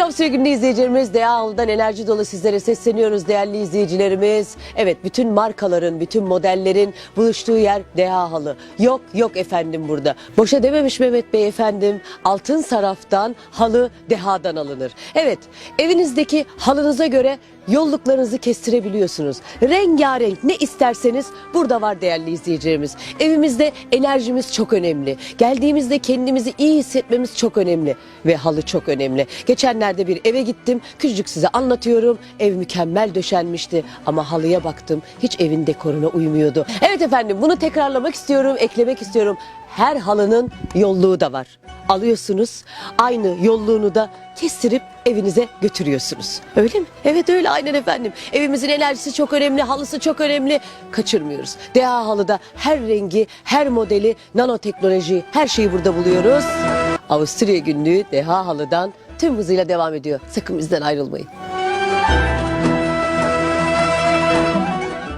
Avusturya Günü izleyicilerimiz, Deha Halı'dan enerji dolu sizlere sesleniyoruz değerli izleyicilerimiz. Evet bütün markaların, bütün modellerin buluştuğu yer Deha Halı. Yok yok efendim burada. Boşa dememiş Mehmet Bey efendim. Altın saraftan halı Deha'dan alınır. Evet evinizdeki halınıza göre yolluklarınızı kestirebiliyorsunuz. Rengarenk ne isterseniz burada var değerli izleyicilerimiz. Evimizde enerjimiz çok önemli. Geldiğimizde kendimizi iyi hissetmemiz çok önemli. Ve halı çok önemli. Geçenlerde bir eve gittim. Küçücük size anlatıyorum. Ev mükemmel döşenmişti. Ama halıya baktım. Hiç evin dekoruna uymuyordu. Evet efendim bunu tekrarlamak istiyorum. Eklemek istiyorum. Her halının yolluğu da var. Alıyorsunuz. Aynı yolluğunu da kestirip evinize götürüyorsunuz. Öyle mi? Evet öyle aynen efendim. Evimizin enerjisi çok önemli, halısı çok önemli. Kaçırmıyoruz. DA halıda her rengi, her modeli, nanoteknoloji, her şeyi burada buluyoruz. Avusturya günlüğü DH halıdan tüm hızıyla devam ediyor. Sakın bizden ayrılmayın.